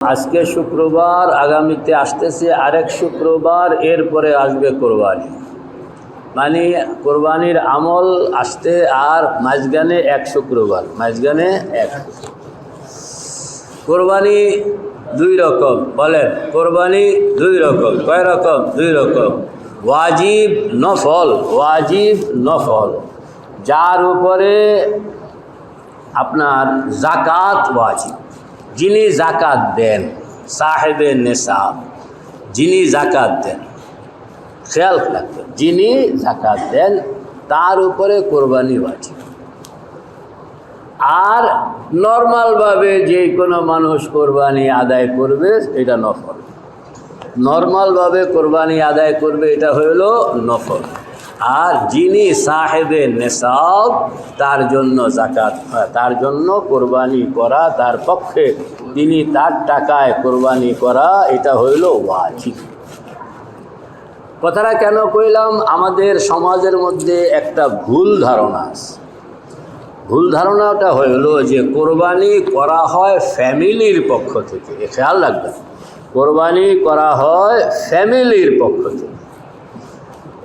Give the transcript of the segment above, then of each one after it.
আজকে শুক্রবার, আগামীতে আসতেছে আরেক শুক্রবার, এরপরে আসবে কোরবানি। মানে কোরবানির আমল আসতে আর মাঝগানে এক শুক্রবার মাঝগানে এক। কোরবানি দুই রকম, বলেন, কোরবানি দুই রকম, কয় রকম? দুই রকম। ওয়াজিব, নফল ওয়াজিব, নফল। যার উপরে আপনার জাকাত ওয়াজিব। যিনি জাকাত দেন, সাহেবে নেশাব যিনি জাকাত দেন, খেয়াল রাখবেন, যিনি জাকাত দেন, তার উপরে কোরবানি ওয়াজিব। আর নর্মালভাবে যে কোনো মানুষ কোরবানি আদায় করবে, এটা নফল। নর্মালভাবে কোরবানি আদায় করবে, এটা হইল নফল। আর যিনি সাহেবে নেশাব, তার জন্য জাকাত তার জন্য কোরবানি করা, তার পক্ষে তিনি তার টাকায় কোরবানি করা, এটা হইল ওয়াজিব। কথাটা কেন কইলাম? আমাদের সমাজের মধ্যে একটা ভুল ধারণা আছে। ভুল ধারণাটা হইল যে কোরবানি করা হয় ফ্যামিলির পক্ষ থেকে। খেয়াল রাখবেন। কোরবানি করা হয় ফ্যামিলির পক্ষ থেকে।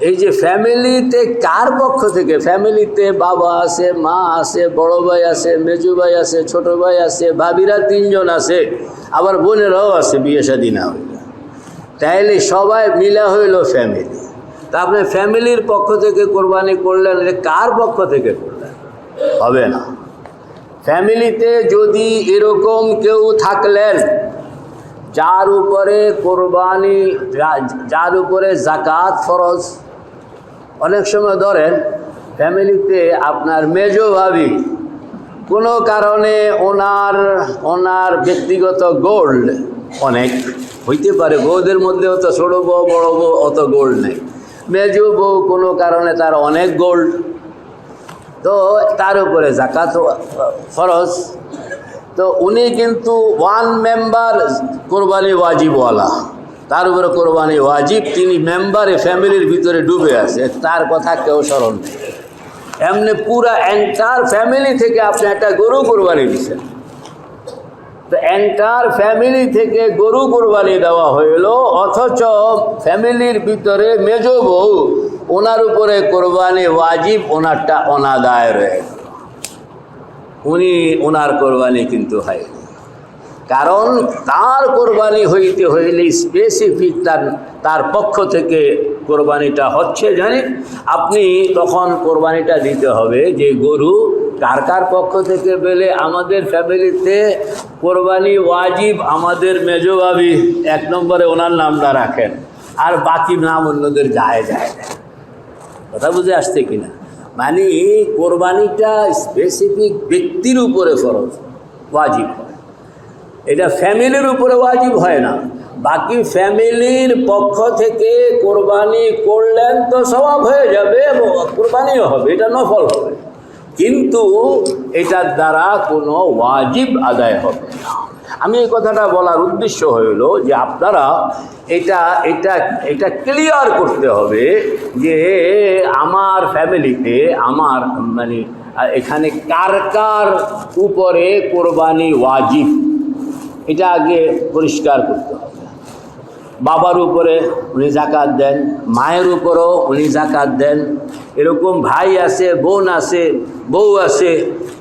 এই যে ফ্যামিলিতে কার পক্ষ থেকে? ফ্যামিলিতে বাবা আছে, মা আছে, বড় ভাই আছে, মেজু ভাই আছে, ছোট ভাই আছে, ভাবিরা তিনজন আছে, আবার বোনেরাও আছে বিয়ে শাদী না হইলে তাইলে সবাই মিলে হইল ফ্যামিলি। তা আপনি ফ্যামিলির পক্ষ থেকে কোরবানি করলেন কার পক্ষ থেকে করলেন? হবে না। ফ্যামিলিতে যদি এরকম কেউ থাকলেন, যার উপরে কোরবানি যার উপরে জাকাত ফরজ অনেক সময় ধরেন, ফ্যামিলিতে আপনার মেজো ভাবি, কোনো কারণে ওনার ওনার ব্যক্তিগত গোল্ড অনেক, হইতে পারে বউদের মধ্যে অত ছোটো বউ, বড় বউ অত গোল্ড নেই। মেজো বউ কোনো কারণে তার অনেক গোল্ড। তো তার উপরে জাকাত ফরজ। তো উনি কিন্তু ওয়ান মেম্বার কোরবানি ওয়াজিবওয়ালা। তার উপরে কোরবানি ওয়াজিব, তিনি মেম্বারে, ফ্যামিলির ভিতরে ডুবে আছে। তার কথা কেউ স্মরণ নেই। এমনি পুরা এন্টার ফ্যামিলি থেকে আপনি একটা গরু কোরবানি দিচ্ছেন তো এন্টার ফ্যামিলি থেকে গরু কোরবানি দেওয়া হইল, অথচ ফ্যামিলির ভিতরে মেজ বউ, ওনার উপরে কোরবানি ওয়াজিব, ওনারটা অনাদায় রয়ে উনি ওনার কোরবানি কিন্তু হয় কারণ তার কোরবানি হইতে হইলে স্পেসিফিক তার তার পক্ষ থেকে কোরবানিটা হচ্ছে জানি আপনি তখন কোরবানিটা দিতে হবে যে গরু কার কার পক্ষ থেকে পেলে? আমাদের ফ্যামিলিতে কোরবানি ওয়াজিব আমাদের মেজবাবি এক নম্বরে ওনার নামটা রাখেন। আর বাকি নাম অন্যদের যায় যায় কথা বুঝে আসছে কিনা মানে কোরবানিটা স্পেসিফিক ব্যক্তির উপরে ফরজ, ওয়াজিব। হয় এটা ফ্যামিলির উপরে ওয়াজিব হয় না। বাকি ফ্যামিলির পক্ষ থেকে কোরবানি করলেন তো স্বভাব হয়ে যাবে কোরবানিও হবে, এটা নফল হবে। কিন্তু এটার দ্বারা কোনো ওয়াজিব আদায় হবে না। আমি এই কথাটা বলার উদ্দেশ্য হইল যে আপনারা এটা এটা এটা ক্লিয়ার করতে হবে যে আমার ফ্যামিলিতে, আমার মানে এখানে কার কার উপরে কোরবানি ওয়াজিব? এটা আগে পরিষ্কার করতে হবে। বাবার উপরে উনি জাকাত দেন, মায়ের উপরও উনি জাকাত দেন। এরকম ভাই আছে, বোন আছে, বউ আছে,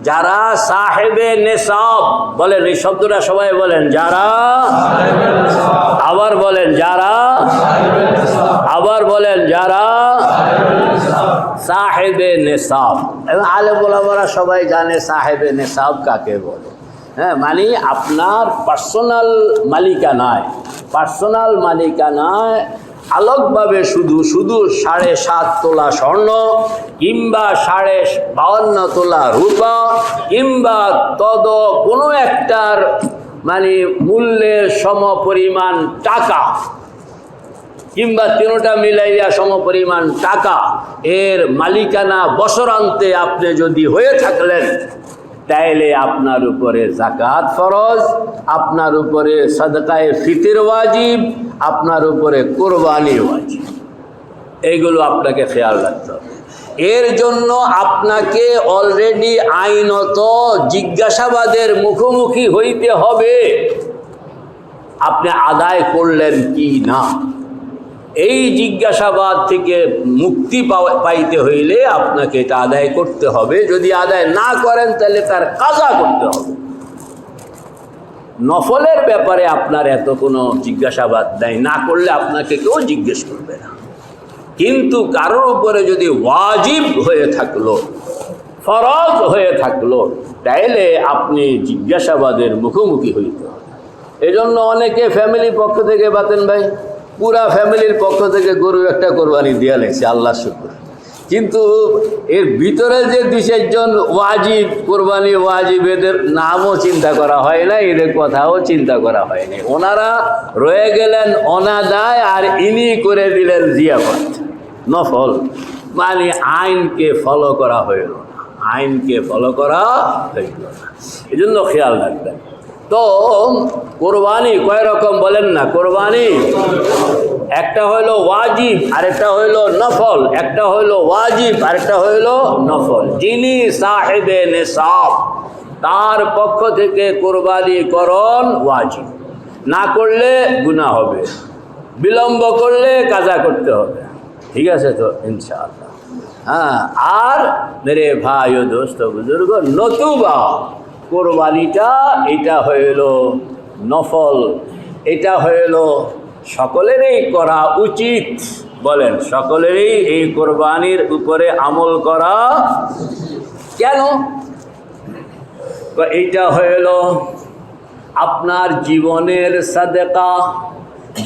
যারা সাহেবে নেশাব বলেন, এই শব্দটা সবাই বলেন, যারা আবার বলেন, যারা আবার বলেন, যারা সাহেবে নেশাব। এবং আলে বলাবরা সবাই জানে সাহেবে নেশাব কাকে বলে। হ্যাঁ মানে আপনার পার্সোনাল মালিকানায় পার্সোনাল মালিকানায় আলোকভাবে শুধু শুধু সাড়ে সাত তোলা স্বর্ণ কিংবা সাড়ে বাউন্ন তোলা রূপা কিংবা তদ কোনো একটার মানে মূল্যের সম পরিমাণ টাকা কিংবা তিনোটা মিলাইয়া সমপরিমাণ টাকা এর মালিকানা বছরান্তে আপনি যদি হয়ে থাকলেন তাইলে আপনার উপরে জাকাত ফরজ, আপনার উপরে সদকায়ে ফিতির ওয়াজিব, আপনার উপরে কোরবানি ওয়াজিব। এইগুলো আপনাকে খেয়াল রাখতে হবে। এর জন্য আপনাকে অলরেডি আইনত জিজ্ঞাসাবাদের মুখোমুখি হইতে হবে। আপনি আদায় করলেন কি না? এই জিজ্ঞাসাবাদ থেকে মুক্তি পাইতে হইলে আপনাকে এটা আদায় করতে হবে। যদি আদায় না করেন, তাহলে তার কাজা করতে হবে। নফলের ব্যাপারে আপনার এত কোনো জিজ্ঞাসাবাদ নাই। না করলে আপনাকে কেউ জিজ্ঞেস করবে না। কিন্তু কারোর উপরে যদি ওয়াজিব হয়ে থাকল, ফরজ হয়ে থাকল, তাইলে আপনি জিজ্ঞাসাবাদের মুখোমুখি হইতে হবে। এজন্য অনেকে ফ্যামিলির পক্ষ থেকে বাতেন ভাই পুরা ফ্যামিলির পক্ষ থেকে গরু একটা কোরবানি দিয়া লেগছে আল্লাহ শুক্র। কিন্তু এর ভিতরে যে দুই চারজন ওয়াজিব, কোরবানি ওয়াজিব এদের নামও চিন্তা করা হয় না, এদের কথাও চিন্তা করা হয়নি। ওনারা রয়ে গেলেন অনাদায় আর ইনি করে দিলেন জিয়াফত। নফল। মানে আইনকে ফলো করা হইল না। আইনকে ফলো করা হইল না। এই জন্য খেয়াল রাখবেন। তো কোরবানি কয় রকম বলেন না, কোরবানি। একটা হইল ওয়াজিব, আরেকটা হইল নফল। একটা হইল ওয়াজিব, আরেকটা হইল নফল। যিনি সাহেবে নেশাব তার পক্ষ থেকে কোরবানি করণ ওয়াজিব। না করলে গুনাহ হবে, বিলম্ব করলে কাজা করতে হবে। ঠিক আছে তো? ইনশাআল্লাহ। হ্যাঁ আর মেরে ভাই ও দোস্ত বুজুর্গ, নতুবা কোরবানিটা এটা হইল নফল, এটা হইল সকলেরই করা উচিত বলেন, সকলেরই এই কোরবানির উপরে আমল করা কেন? এইটা হইল আপনার জীবনের সাদেকা,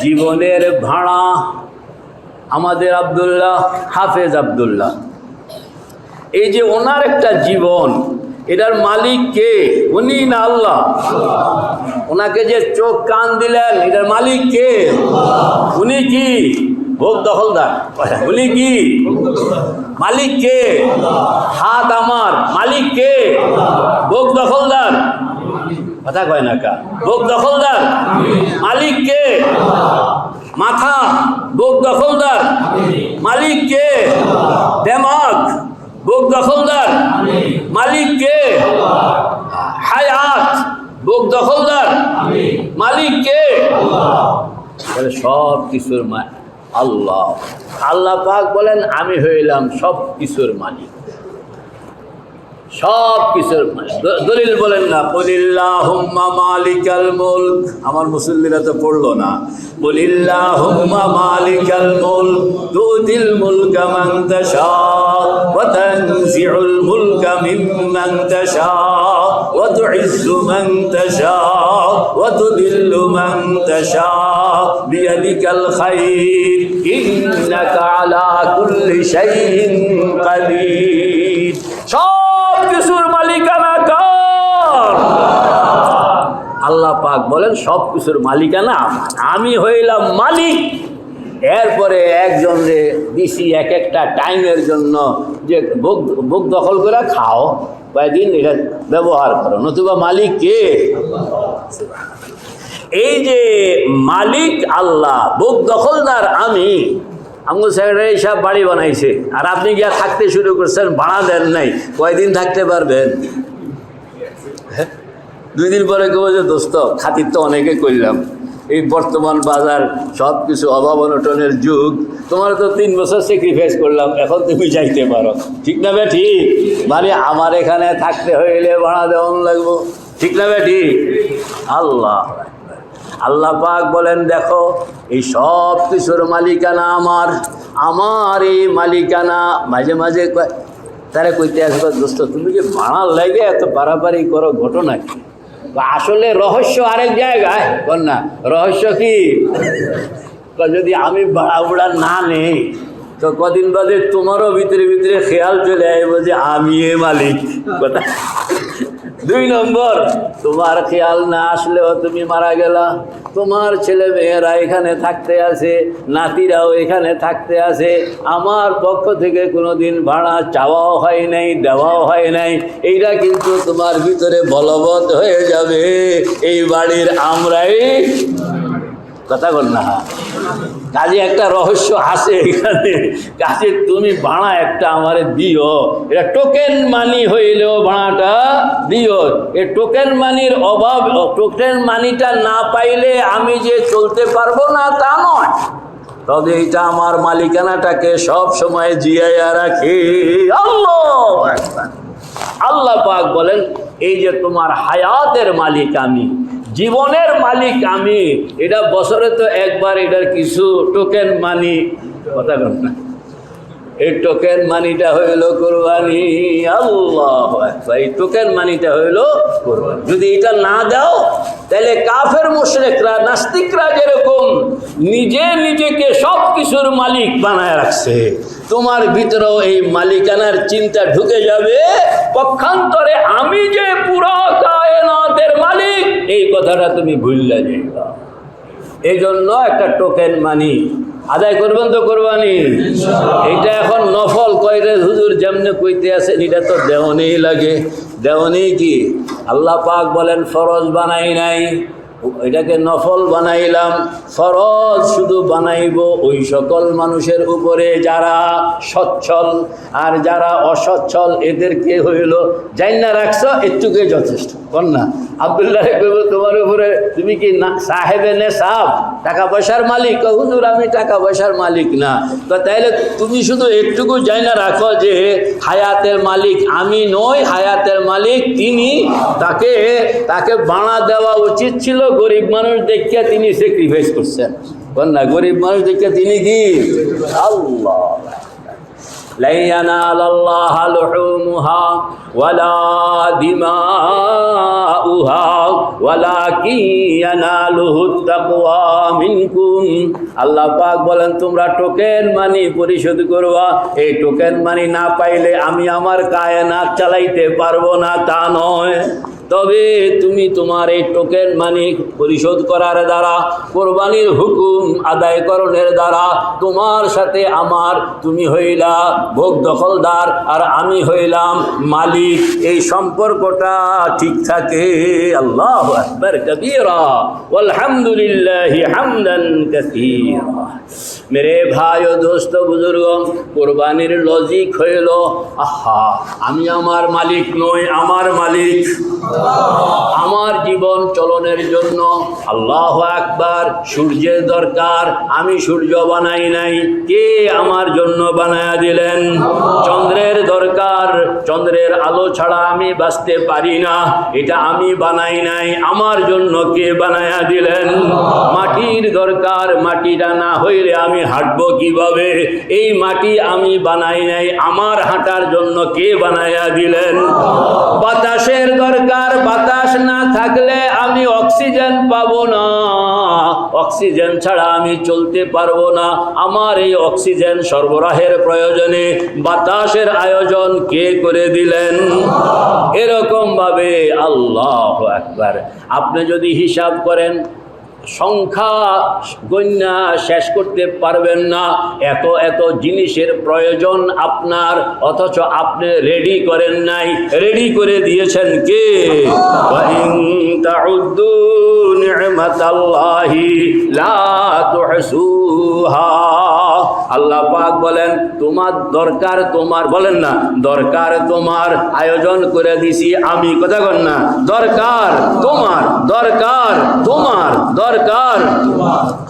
জীবনের ভাড়া, আমাদের আবদুল্লাহ, হাফেজ আবদুল্লাহ। এই যে ওনার একটা জীবন এটার মালিক কে? উনি না আল্লাহ? ওনাকে যে চোখ কান দিলেন, এটার মালিক কে? উনি কি? ভোগ দখলদার। উনি কি? মালিক কে? হাত আমার। মালিক কে? ভোগ দখলদার। কথা কয় না কা? ভোগ দখলদার। মালিক কে? মাথা। ভোগ দখলদার। মালিক কে? দেমাগ। ভোগ দখলদার। মালিক কে? হায়াত। ভোগ দখলদার। মালিক কে? তাহলে সব কিছুর আল্লাহ। আল্লাহ পাক বলেন, আমি হইলাম সব কিছুর মালিক। সব কিছুর দলিল বলেন না, বলিল্লাহুম্মা মালিকাল মুলক। আমার মুসল্লিরা তো পড়ল না। বলিল্লাহুম্মা মালিকাল মুলক তুতিল মুলকা মান তাশা, ওয়া তানজিউল মুলকা মিম্মান মান তাশা ওয়া তুদিল্লু মান তাশা বিয়াদিকাল খাইর ইন্নাকা আলা কুল্লি শাইইন কাদির সব কিছুর মালিকানা কার? আল্লাহ পাক বলেন, সব কিছুর মালিকানা আমি হইলাম মালিক। এরপরে একজনরে দিছি এক একটা টাইমের জন্য যে বুক বুক দখল করে খাও কয়েকদিন এটা ব্যবহার করো। নতুবা মালিক কে এই যে মালিক আল্লাহ, বুক দখলদার আমি আমগো সেক্রেটারি সাহেব বাড়ি বানাইছে, আর আপনি গিয়া থাকতে শুরু করছেন? ভাড়া দেন নাই। কয়দিন থাকতে পারবেন? হ্যাঁ? দুই দিন পরে কেউ যে, দোস্ত, খাতির তো অনেকে করলাম। এই বর্তমান বাজার সব কিছু অভাব অনটনের যুগ। তোমার তো তিন বছর স্যাক্রিফাইস করলাম, এখন তুমি যাইতে পারো। ঠিক না বে মানে আমার এখানে থাকতে হইলে ভাড়া দেওয়ান লাগবো। ঠিক না বে আল্লাহ আল্লাহ পাক বলেন, দেখো, এই সব কিছুর মালিকানা আমার। আমার এই মালিকানা, মাঝে মাঝে তারা কইতে আসবে দোস্ত, তুমি যে ভাড়ার লাগে এত পারাপারি করো? ঘটনা কি? আসলে রহস্য আরেক জায়গায়, বল না, রহস্য কি? যদি আমি ভাড়া বুড়া না নেই, তো কদিন বাদে তোমারও ভিতরে ভিতরে খেয়াল চলে আসব যে আমি এ মালিক। কথা। দুই নম্বর, তোমার খেয়াল না আসলেও তুমি মারা গেলা। তোমার ছেলে মেয়েরা এখানে থাকতে আছে, নাতিরাও এখানে থাকতে আছে। আমার পক্ষ থেকে কোনো দিন ভাড়া চাওয়াও হয় নাই, দেওয়াও হয় নাই। এইটা কিন্তু তোমার ভিতরে বলবৎ হয়ে যাবে। এই বাড়ির আমরাই কথা বল না। কাজে একটা রহস্য আছে এখানে। কাজে তুমি ভাড়া একটা আমারে দিও। এটা টোকেন মানি হইলেও ভাড়াটা দিও। এই টোকেন মানির অভাব টোকেন মানিটা না পাইলে আমি যে চলতে পারব না তা নয়। তবে এটা আমার মালিকানাটাকে সব সময় জিয়াইয়া রাখে। আল্লাহ। আল্লাহ পাক বলেন, এই যে তোমার হায়াতের মালিক আমি জীবনের মালিক আমি। এটা বছরে তো একবার এটার কিছু টোকেন মানি কথা বল না। এই টোকেন মানিটা হইল কোরবানি। আল্লাহ। এই টোকেন মানিটা হইল কোরবানি। যদি এটা না দাও, তাহলে কাফের মুশরেকরা, নাস্তিকরা যেরকম নিজে নিজেকে সব কিছুর মালিক বানায় রাখছে। তোমার ভিতরেও এই মালিকানার চিন্তা ঢুকে যাবে। পক্ষান্তরে আমি যে পুরো কায়নাতের মালিক এই কথাটা তুমি ভুললে যাইবা এই জন্য একটা টোকেন মানি আদায় করবেন তো কোরবানি? এটা এখন নফল কয়রে হুজুর যেমনে কইতে আছেন এটা তো দেওয়ানেই লাগে। দেওয়ানেই কি? আল্লাহ পাক বলেন ফরজ বানাই নাই। এটাকে নফল বানাইলাম। ফরজ শুধু বানাইব ওই সকল মানুষের উপরে যারা সচ্ছল। আর যারা অসচ্ছল, এদেরকে হইল যাই না রাখছ, এটুকুই যথেষ্ট। বল না আবদুল্লাহ তোমার উপরে, তুমি কি না সাহেবে নে সাহ টাকা পয়সার মালিক হুজুর, আমি টাকা পয়সার মালিক না। তো তাইলে তুমি শুধু একটুকু যাই না রাখো যে, হায়াতের মালিক আমি নই, হায়াতের মালিক তিনি। তাকে তাকে বাড়া দেওয়া উচিত ছিল, গরিব মানুষ দেখিয়া তিনি স্যাক্রিফাইস করছেন। বল না গরিব মানুষ দেখিয়া তিনি কি? আল্লাহ। لن ينال الله لحومها ولا دماؤها ولكن يناله التقوى منكم আল্লাহ পাক বলেন তোমরা টোকেন মানি পরিশোধ করবা এই টোকেন মানি না পাইলে আমি আমার কায়নাত চালাইতে পারবো না তা নয় তবে তুমি তোমার এই টোকেন মানি পরিশোধ করার দ্বারা, কোরবানির হুকুম আদায়করণের দ্বারা তোমার সাথে আমার তুমি হইলা ভোগ দখলদার আর আমি হইলাম মালিক। এই সম্পর্কটা ঠিক থাকে। আল্লাহ আলহামদুলিল্লাহ হামদান মেরে ভাই ও দোস্ত বুজুর্গ, কোরবানির লজিক হইল, আহা, আমি আমার মালিক নই, আমার মালিক। আমার জীবন চলনের জন্য আল্লাহ আকবার, সূর্যের দরকার, আমি সূর্য বানাই নাই। কে আমার জন্য বানায়া দিলেন? চন্দ্রের দরকার, চন্দ্রের আলো ছাড়া আমি বাঁচতে পারি না। এটা আমি বানাই নাই, আমার জন্য কে বানায়া দিলেন? মাটির দরকার মাটিটা না হইলে আমি হাঁটবো কীভাবে? এই মাটি আমি বানাই নাই, আমার হাঁটার জন্য কে বানায়া দিলেন? বাতাসের দরকার বাতাস না থাকলে আমি অক্সিজেন পাবো না। অক্সিজেন ছাড়া আমি চলতে পারব না। আমার এই অক্সিজেন সরবরাহের প্রয়োজনে বাতাসের আয়োজন কে করে দিলেন? এরকম ভাবে আল্লাহ একবার আপনি যদি হিসাব করেন সংখ্যা গণ্যা শেষ করতে পারবেন না। এত এত জিনিসের প্রয়োজন আপনার, অথচ আপনি রেডি করেন নাই। রেডি করে দিয়েছেন কে? লা তুহসুহা। আল্লাহ পাক বলেন, তোমার দরকার তোমার বলেন না, দরকার তোমার আয়োজন করে দিছি আমি। কথা কন না, দরকার তোমার দরকার তোমার, দরকার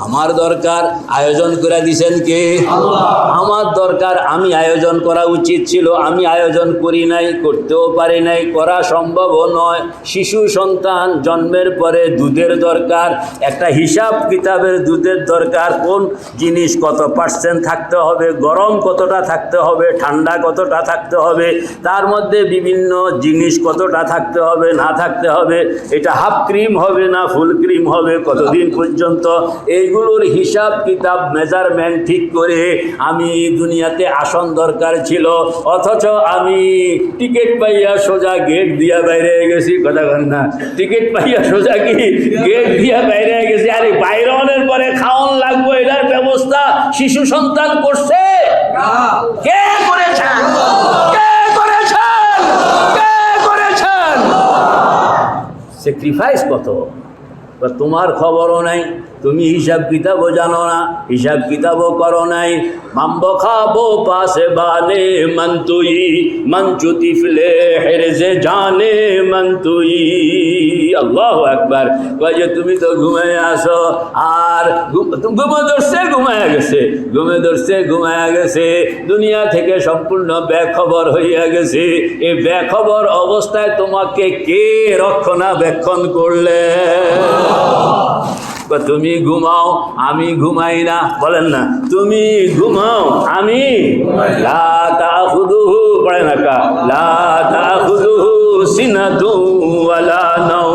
আমার দরকার আয়োজন করে দিছেন কে? আমার দরকার আমি আয়োজন করা উচিত ছিল আমি আয়োজন করি নাই করতেও পারি নাই করা সম্ভবও নয়। শিশু সন্তান জন্মের পরে দুধের দরকার একটা হিসাব কিতাবের দুধের দরকার কোন জিনিস কত পার্সেন্ট থাকতে হবে গরম কতটা থাকতে হবে ঠান্ডা কতটা থাকতে হবে তার মধ্যে বিভিন্ন জিনিস কতটা থাকতে হবে না থাকতে হবে এটা হাফ ক্রিম হবে না ফুল ক্রিম হবে কতদিন পর্যন্ত এইগুলোর হিসাব কিতাব মেজারমেন্ট ঠিক করে আমি দুনিয়াতে আসন দরকার ছিল। অথচ আমি টিকিট পাইয়া সোজা গেট দিয়া বাইরে গেছি। কথা কন না। টিকিট পাইয়া সোজা কি? গেট দিয়া বাইরে গেছি। আরে বাইরনের পরে খাওয়ান লাগবো, এটার ব্যবস্থা শিশু সন্তান করছে। কে করেছেন? কে করেছেন? কে করেছেন? স্যাক্রিফাইস কত? বা তোমার খবরও নাই, তুমি হিসাব কিতাবও জানো না, হিসাব কিতাবও করো নাই। মাম্ব খাব পাশে বালে মন তুই মন হেরে যে জানে মন তুই আল্লাহ একবার কয় যে, তুমি তো ঘুমাই আসো আর ঘুম- ঘুমে ধরছে ঘুমায় গেছে। ঘুমে ধরছে ঘুমায় গেছে, দুনিয়া থেকে সম্পূর্ণ বেখবর হইয়া গেছে। এই বেখবর অবস্থায় তোমাকে কে রক্ষণাবেক্ষণ করলে? তুমি ঘুমাও, আমি ঘুমাই না, বলেন না। তুমি ঘুমাও, আমি লা তাখুদুহু পড়ে না কা লা তাখুদুহু সিনাতু ওয়ালা নাওম।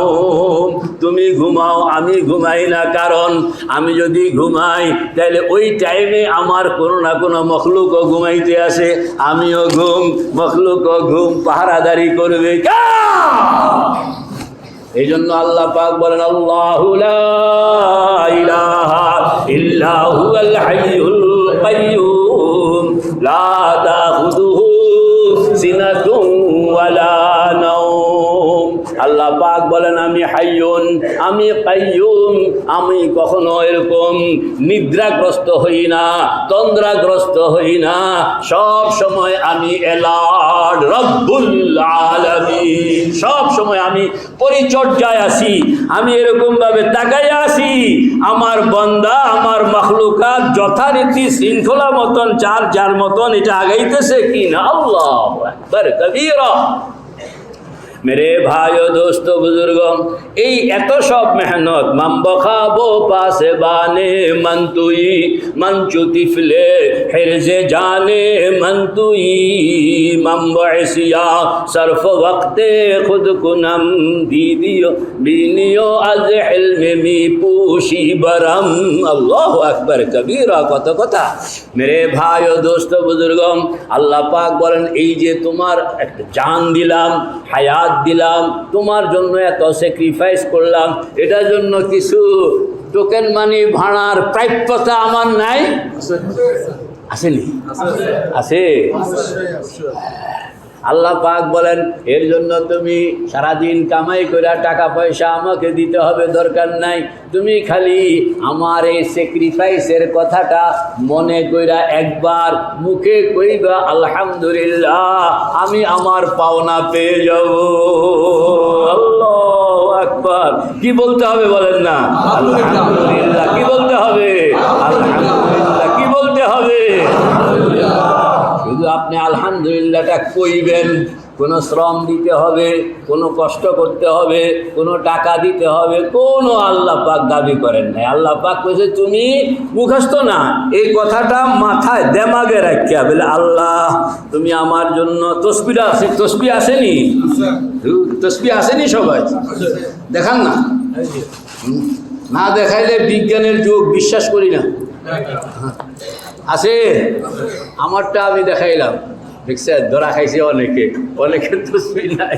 তুমি ঘুমাও, আমি ঘুমাই না। কারণ আমি যদি ঘুমাই, তাহলে ওই টাইমে আমার কোনো না কোনো মখলুকও ঘুমাইতে আসে। আমিও ঘুম, মখলুকও ঘুম, পাহারাদারি করবে এই জন্য আল্লাহ পাক বলেন, আল্লাহু পাক বলেন, আমি হাইয়ুন, আমি কাইয়ুম, আমি কখনো এরকম নিদ্রাগ্রস্ত হই না, তন্দ্রাগ্রস্ত হই না। সব সময় আমি এলার্ট রব্বুল আলামিন। সব সময় আমি পরিচর্যায় আছি, আমি এরকম ভাবে তাকাই আছি। আমার বন্দা, আমার মখলুকাত যথারীতি শৃঙ্খলা মতন, যার যার মতন এটা আগাইতেছে কি না আল্লাহ কবীরা মেরে ভাই দোস্ত বুজুর্গ এই এত সব মেহনত মাম্ব খাব পাশে মন্তুই মঞ্চুতি ফিলে হেরজে জানে মন্তুই, মাম্ব এসিয়া সরফ ওক্তে খুদ কুনম আজ হেলমে মি পুষি বরম। আল্লাহ আকবর, কবির কত কথা। মেরে ভাই ও দোস্ত, বুজুর্গম, আল্লাহ পাক বলেন, এই যে তোমার একটা জান দিলাম, হায়াত দিলাম তোমার জন্য এত স্যাক্রিফাইস করলাম এটার জন্য কিছু টোকেন মানি ভাড়ার প্রাপ্যতা আমার নাই? আসেনি? আছে। আল্লাহ পাক বলেন এর জন্য তুমি সারাদিন কামাই করে টাকা পয়সা আমাকে দিতে হবে দরকার নাই। তুমি খালি আমার এই স্যাক্রিফাইসের কথাটা মনে কইরা একবার মুখে কইবা আলহামদুলিল্লাহ আমি আমার পাওনা পেয়ে যাব। আল্লাহ আকবার। কি বলতে হবে বলেন না? আলহামদুলিল্লাহ কি বলতে হবে? আলহামদুলিল্লাহ কি বলতে হবে শুধু আপনি আলহামদুলিল্লাহটা কইবেন, কোনো শ্রম দিতে হবে, কোনো কষ্ট করতে হবে, কোনো টাকা দিতে হবে, কোনো আল্লাহ পাক দাবি করেন নাই। আল্লাহ পাক কইছে, তুমি মুখস্থ না, এই কথাটা মাথায় দেমাগে রাখিয়া বলে, আল্লাহ, তুমি আমার জন্য তসবিটা আছে তসবি আসেনি? তসবি আসেনি সবাই? দেখান না। না দেখাইলে বিজ্ঞানের যুগ, বিশ্বাস করি না। আছে আমারটা আমি দেখাইলাম। দেখছে ধরা খাইছে অনেকে। অনেকে তসবি নাই।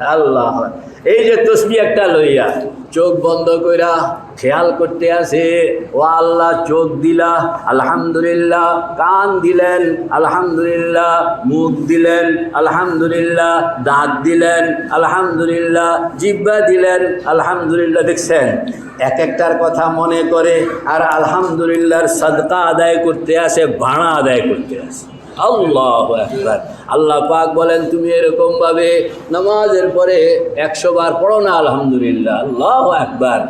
আল্লাহ। এই যে তসবি একটা লইয়া চোখ বন্ধ কইরা খেয়াল করতে আছে, ও আল্লাহ, চোখ দিলা, আলহামদুলিল্লাহ। কান দিলেন, আলহামদুলিল্লাহ। মুখ দিলেন, আলহামদুলিল্লাহ। দাঁত দিলেন, আলহামদুলিল্লাহ। জিব্বা দিলেন, আলহামদুলিল্লাহ। দেখছেন? এক একটার কথা মনে করে, আর আলহামদুলিল্লাহর সদকা আদায় করতে আসে ভাড়া আদায় করতে আসে আল্লাহ একবার আল্লাহ পাক বলেন, তুমি এরকম ভাবে নামাজের পরে একশো বার পড়ো না, আলহামদুলিল্লাহ, আল্লাহ একবার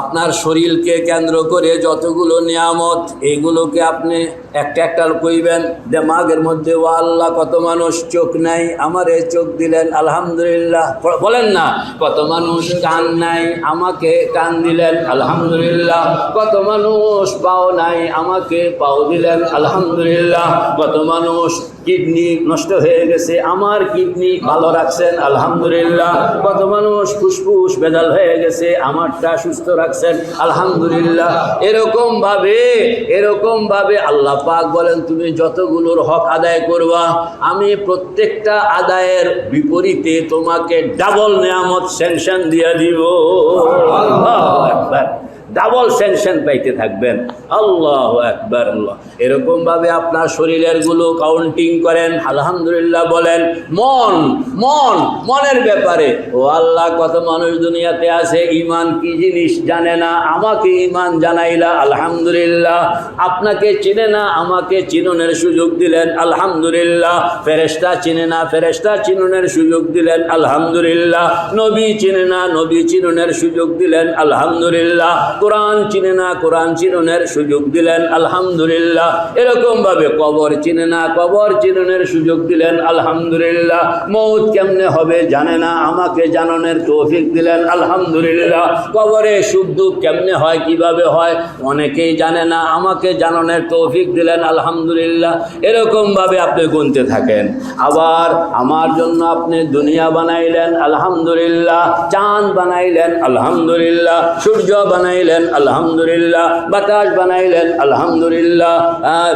আপনার শরীরকে কেন্দ্র করে যতগুলো নিয়ামত এইগুলোকে আপনি একটা একটা কইবেন, দেমাগের মধ্যে ও আল্লাহ, কত মানুষ চোখ নাই, আমার এই চোখ দিলেন, আলহামদুলিল্লাহ। বলেন না, কত মানুষ কান নাই, আমাকে কান দিলেন, আলহামদুলিল্লাহ। কত মানুষ পাও নাই, আমাকে পাও দিলেন, আলহামদুলিল্লাহ। কত মানুষ কিডনি নষ্ট হয়ে গেছে, আমার কিডনি ভালো রাখছেন, আলহামদুলিল্লাহ। কত মানুষ ফুসফুস বেদাল হয়ে গেছে, আমারটা সুস্থ রাখছেন, আলহামদুলিল্লাহ। এরকম ভাবে এরকম ভাবে আল্লাহ পাক বলেন, তুমি যতগুলোর হক আদায় করবা, আমি প্রত্যেকটা আদায়ের বিপরীতে তোমাকে ডাবল নিয়ামত স্যাংশন দিয়ে দিব। ডাবল সেনশন পাইতে থাকবেন। আল্লাহ একবার এরকমভাবে আপনার শরীরেরগুলো কাউন্টিং করেন, আলহামদুলিল্লাহ বলেন, মন মন, মনের ব্যাপারে। ও আল্লাহ, কত মানুষ দুনিয়াতে আছে ইমান কি জিনিস জানে না, আমাকে ইমান জানাইলা, আলহামদুলিল্লাহ। আপনাকে চিনে না, আমাকে চিননের সুযোগ দিলেন, আলহামদুলিল্লাহ। ফেরেস্তা চিনে না ফেরেস্তা চিননের সুযোগ দিলেন, আলহামদুলিল্লাহ। নবী চিনে না, নবী চিননের সুযোগ দিলেন, আলহামদুলিল্লাহ। কোরআন চিনে না, কোরআন চিননের সুযোগ দিলেন, আলহামদুলিল্লাহ। এরকম ভাবে কবর চিনে না, কবর চিননের সুযোগ দিলেন, আলহামদুলিল্লাহ। মৌত কেমনে হবে জানে না, আমাকে জানানোর তৌফিক দিলেন, আলহামদুলিল্লাহ। কবরে সুখ দুঃখ কেমনে হয়, কীভাবে হয়, অনেকেই জানে না, আমাকে জানানোর তৌফিক দিলেন, আলহামদুলিল্লাহ। এরকম ভাবে আপনি গুনতে থাকেন। আবার আমার জন্য আপনি দুনিয়া বানাইলেন, আলহামদুলিল্লাহ। চাঁদ বানাইলেন, আলহামদুলিল্লাহ। সূর্য বানাইলেন আলহামদুলিল্লাহ। বাতাস বানাইলেন, আলহামদুলিল্লাহ।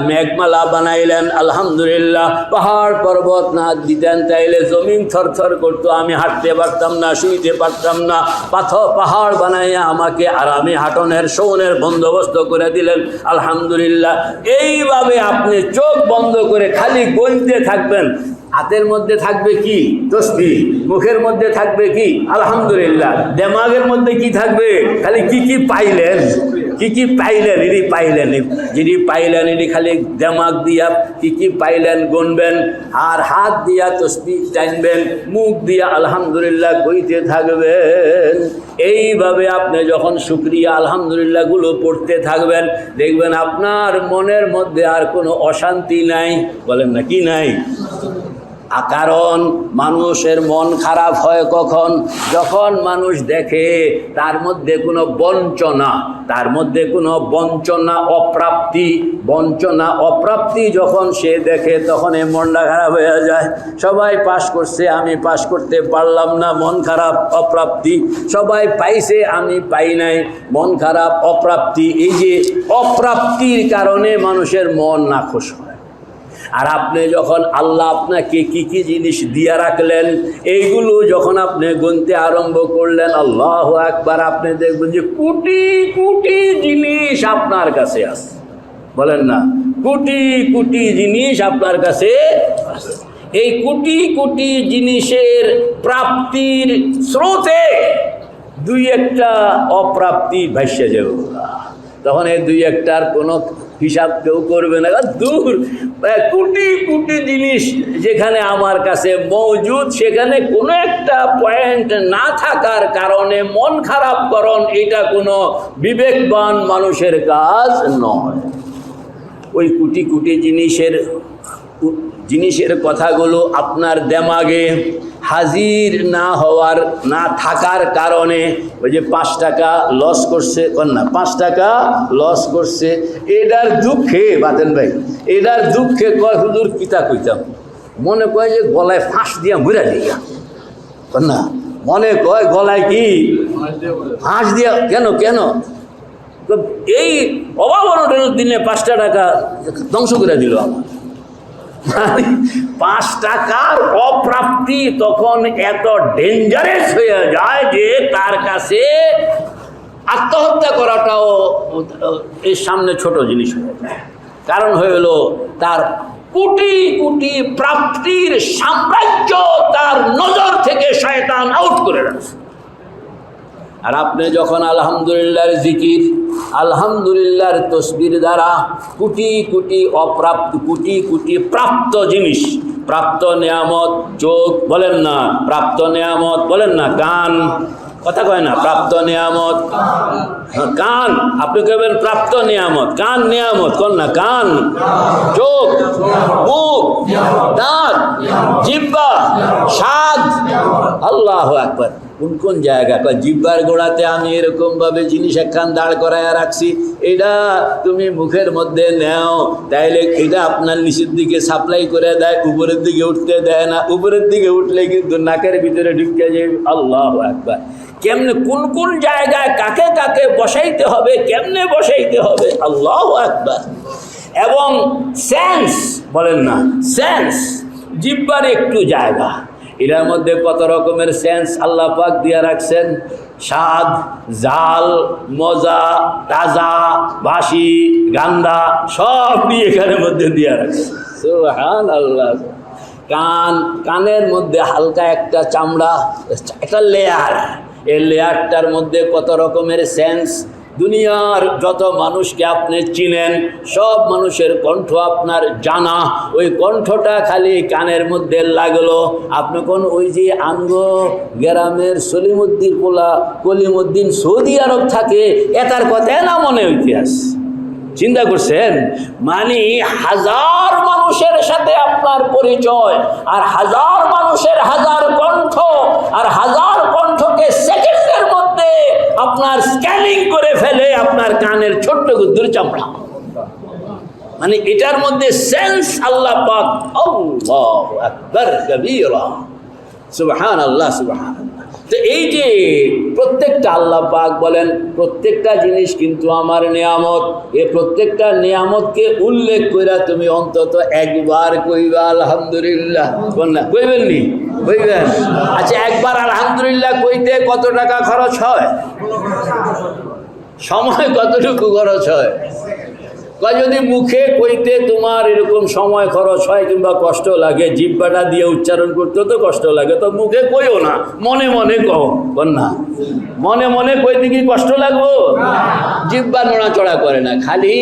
মেঘমালা বানাইলেন, আলহামদুলিল্লাহ। পাহাড় পর্বত না দিতেন তাইলে জমিন থরথর করতো, আমি হাঁটতে পারতাম না, শুইতে পারতাম না। পাথর পাহাড় বানাইয়া আমাকে আরামে হাঁটনের, শোনের বন্দোবস্ত করে দিলেন, আলহামদুলিল্লাহ। এইভাবে আপনি চোখ বন্ধ করে খালি গণতে থাকবেন। হাতের মধ্যে থাকবে কি? তস্তি মুখের মধ্যে থাকবে কি? আলহামদুলিল্লাহ। দেমাগের মধ্যে কি থাকবে? খালি কি কি পাইলেন? কি কি পাইলেন? ইনি পাইলেন। যিনি পাইলেন, ইনি খালি দেমাগ দিয়া কি কি পাইলেন, গুনবেন। আর হাত দিয়া তসবি টানবেন, মুখ দিয়া আলহামদুলিল্লাহ কইতে থাকবেন। এইভাবে আপনি যখন শুক্রিয়া, আলহামদুলিল্লাহগুলো পড়তে থাকবেন, দেখবেন আপনার মনের মধ্যে আর কোনো অশান্তি নাই। বলেন না কি নাই? কারণ মানুষের মন খারাপ হয় কখন? যখন মানুষ দেখে তার মধ্যে কোনো বঞ্চনা, তার মধ্যে কোনো বঞ্চনা অপ্রাপ্তি বঞ্চনা অপ্রাপ্তি যখন সে দেখে তখন এই মনটা খারাপ হয়ে যায়। সবাই পাশ করছে, আমি পাশ করতে পারলাম না, মন খারাপ, অপ্রাপ্তি। সবাই পাইছে, আমি পাই নাই, মন খারাপ, অপ্রাপ্তি। এই যে অপ্রাপ্তির কারণে মানুষের মন নাখোশ হয়। আর আপনি যখন আল্লাহ আপনাকে কি কি জিনিস দিয়া রাখলেন, এইগুলো যখন আপনি গুনতে আরম্ভ করলেন, আল্লাহ একবার আপনি দেখবেন যে কোটি কোটি জিনিস আপনার কাছে আছে বলেন না, কোটি কোটি জিনিস আপনার কাছে। এই কোটি কোটি জিনিসের প্রাপ্তির স্রোতে দুই একটা অপ্রাপ্তি ভাসে যাব তখন এই দুই একটার কোনো হিসাব কেউ করবে না। দূর কোটি কোটি জিনিস যেখানে আমার কাছে মজুদ, সেখানে কোনো একটা পয়েন্ট না থাকার কারণে মন খারাপ করণ, এটা কোনো বিবেকবান মানুষের কাজ নয়। ওই কোটি কোটি জিনিসের জিনিসের কথাগুলো আপনার দেমাগে হাজির না হওয়ার, না থাকার কারণে ওই যে পাঁচ টাকা লস করছে না, পাঁচ টাকা লস করছে, এটার দুঃখে বাতেন ভাই, এটার দুঃখে কয়, হুজুর কিতা কইতাম? মনে কয় যে গলায় ফাঁস দিয়া মরা দিয়া না, মনে কয় গলায় কি? ফাঁস দিয়া, কেন কেন? এই অভাব দিনে পাঁচটা টাকা ধ্বংস করে দিল আমার। পাঁচ টাকার অপ্রাপ্তি তখন এত ডেঞ্জারাস হয়ে যায় যে তার কাছে আত্মহত্যা করাটাও এর সামনে ছোট জিনিস হয়ে যায়। কারণ হইল তার কোটি কোটি প্রাপ্তির সাম্রাজ্য তার নজর থেকে শয়তান আউট করে রাখছে। আর আপনি যখন আলহামদুলিল্লাহর জিকির, আলহামদুলিল্লাহর তসবির দ্বারা কোটি কোটি অপ্রাপ্ত, কোটি কোটি প্রাপ্ত জিনিস, প্রাপ্ত নিয়ামত, চোখ বলেন না, প্রাপ্ত নিয়ামত বলেন না, কান, কথা কয় না, প্রাপ্ত নিয়ামত, কান, আপনি কবেন প্রাপ্ত নিয়ামত, কান নিয়ামত, কোন না, কান, চোখ, মুখ, দাঁত জিব্বা স্বাদ, আল্লাহ একবার কোন কোন জায়গা? কয়, জিব্বার গোড়াতে আমি এরকমভাবে জিনিস একখান দাঁড় করায় রাখছি। এটা তুমি মুখের মধ্যে নেও, তাইলে এটা আপনার নিচের দিকে সাপ্লাই করে দেয়, উপরের দিকে উঠতে দেয় না। উপরের দিকে উঠলে কিন্তু নাকের ভিতরে ঢুকে যায়। আল্লাহ একবার কেমনে কোন কোন জায়গায় কাকে কাকে বসাইতে হবে, কেমনে বসাইতে হবে? আল্লাহ একবার এবং সেন্স, বলেন না, সেন্স, জিব্বার একটু জায়গা। এটার মধ্যে কত রকমের সেন্স আল্লাহ পাক দিয়া রাখছেন? স্বাদ, জাল, মজা, তাজা বাসি গান্দা, সব নিয়ে এখানের মধ্যে দিয়া রাখছে। সুবহান আল্লাহ কান, কানের মধ্যে হালকা একটা চামড়া, একটা লেয়ার এই লেয়ারটার মধ্যে কত রকমের সেন্স দুনিয়ার যত মানুষকে আপনি চিনেন, সব মানুষের কণ্ঠ আপনার জানা। ওই কণ্ঠটা খালি কানের মধ্যে লাগল। আপনি কোন ওই যে আঙ্গ গ্রামের সলিমুদ্দিন পোলা কলিমুদ্দিন সৌদি আরব থাকে এটার কথা না মনে ইতিহাস চিন্তা করছেন? মানে হাজার মানুষের সাথে আপনার পরিচয়, আর হাজার মানুষের হাজার কণ্ঠ, আর হাজার কণ্ঠকে আপনার স্ক্যানিং করে ফেলে আপনার কানের ছোট্ট গুদ্দুর চামড়া। মানে এটার মধ্যে সেন্স আল্লাহ পাক আল্লাহ আকবার আল্লাহ তো এই যে প্রত্যেকটা আল্লাহ পাক বলেন, প্রত্যেকটা জিনিস কিন্তু আমার নিয়ামত। এ প্রত্যেকটা নিয়ামতকে উল্লেখ কইরা তুমি অন্তত একবার কইবা, আলহামদুলিল্লাহ। না, কইবেন নি? কইবেন। আচ্ছা একবার আলহামদুলিল্লাহ কইতে কত টাকা খরচ হয়? সময় কতটুকু খরচ হয়? কয় যদি মুখে কইতে তোমার এরকম সময় খরচ হয় কিংবা কষ্ট লাগে, জিব্বাটা দিয়ে উচ্চারণ করতে তো কষ্ট লাগে, তো মুখে কইও না, মনে মনে কও না মনে মনে কইতে কি কষ্ট লাগবো? জিব্বা নড়াচড়া করে না, খালি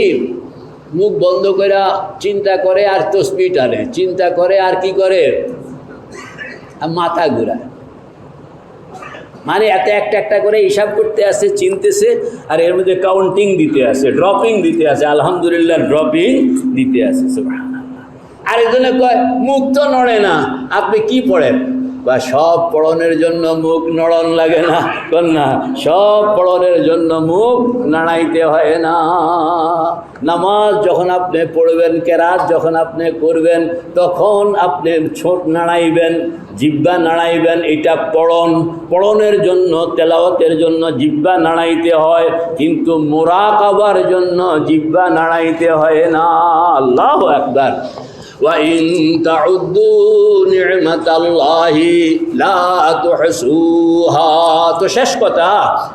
মুখ বন্ধ করে চিন্তা করে আর তসবি টানে, চিন্তা করে আর কি করে? মাথা ঘুরায়। মানে এত একটা একটা করে হিসাব করতে আসে, চিনতেছে, আর এর মধ্যে কাউন্টিং দিতে আসে ড্রপিং দিতে আসে, আলহামদুলিল্লাহ ড্রপিং দিতে আসে। আর এজন্য কয়, মুখ তো নড়ে না, আপনি কি পড়েন বা সব পড়নের জন্য মুখ নড়ন লাগে না কন না সব পড়নের জন্য মুখ নাড়াইতে হয় না। নামাজ যখন আপনি পড়বেন, কেরাত যখন আপনি করবেন, তখন আপনি ছোট নাড়াইবেন, জিব্বা নাড়াইবেন, এটা পড়ন। পড়নের জন্য, তেলাওয়াতের জন্য জিব্বা নাড়াইতে হয়, কিন্তু মোরাকাবার জন্য জিব্বা নাড়াইতে হয় না। আল্লাহ একবার وإن تعدوا نعمة الله لا تحصوها তো শেষ কথা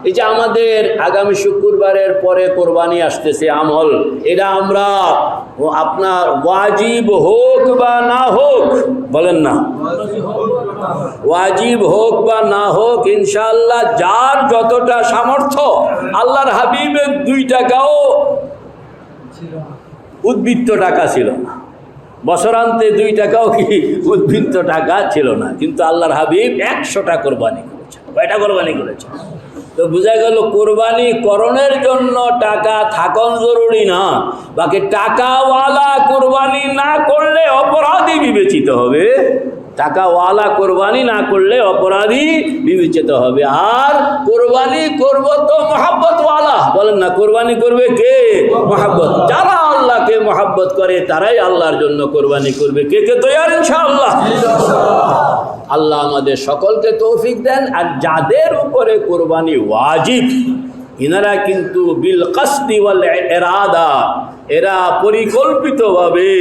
এই যে আমাদের আগামী শুক্রবারের পরে কোরবানি আসতেছে আমল এটা আমরা ও আপনার ওয়াজিব হোক বা না হোক বলেন না ওয়াজিব হোক বা না হোক ইনশাআল্লাহ যার যতটা সামর্থ্য আল্লাহর হাবিবের দুই টাকাও উদ্বৃত্ত টাকা ছিল না বছরান্তে দুই টাকাও কি উদ্বৃত্ত টাকা ছিল না। কিন্তু আল্লাহর হাবিব একশোটা কোরবানি করেছে কয়টা কোরবানি করেছে তো বোঝা গেল কোরবানি করণের জন্য টাকা থাকন জরুরি না। বাকি টাকাওয়ালা কোরবানি না করলে অপরাধী বিবেচিত হবে। টাকাওয়ালা কোরবানি না করলে অপরাধী বিবেচিত হবে। আর কোরবানি করব তো মহাব্বতওয়ালা। বলেন না, কোরবানি করবে কে? মহাব্বত। যারা আল্লাহকে মহাব্বত করে, তারাই আল্লাহর জন্য কোরবানি করবে। কে কে তৈয়ার ইনশাআল্লাহ? আল্লাহ আমাদের সকলকে তৌফিক দেন। আর যাদের উপরে কোরবানি ওয়াজিব, ইনারা কিন্তু বিল ওয়াল এরাদা এরা পরিকল্পিতভাবে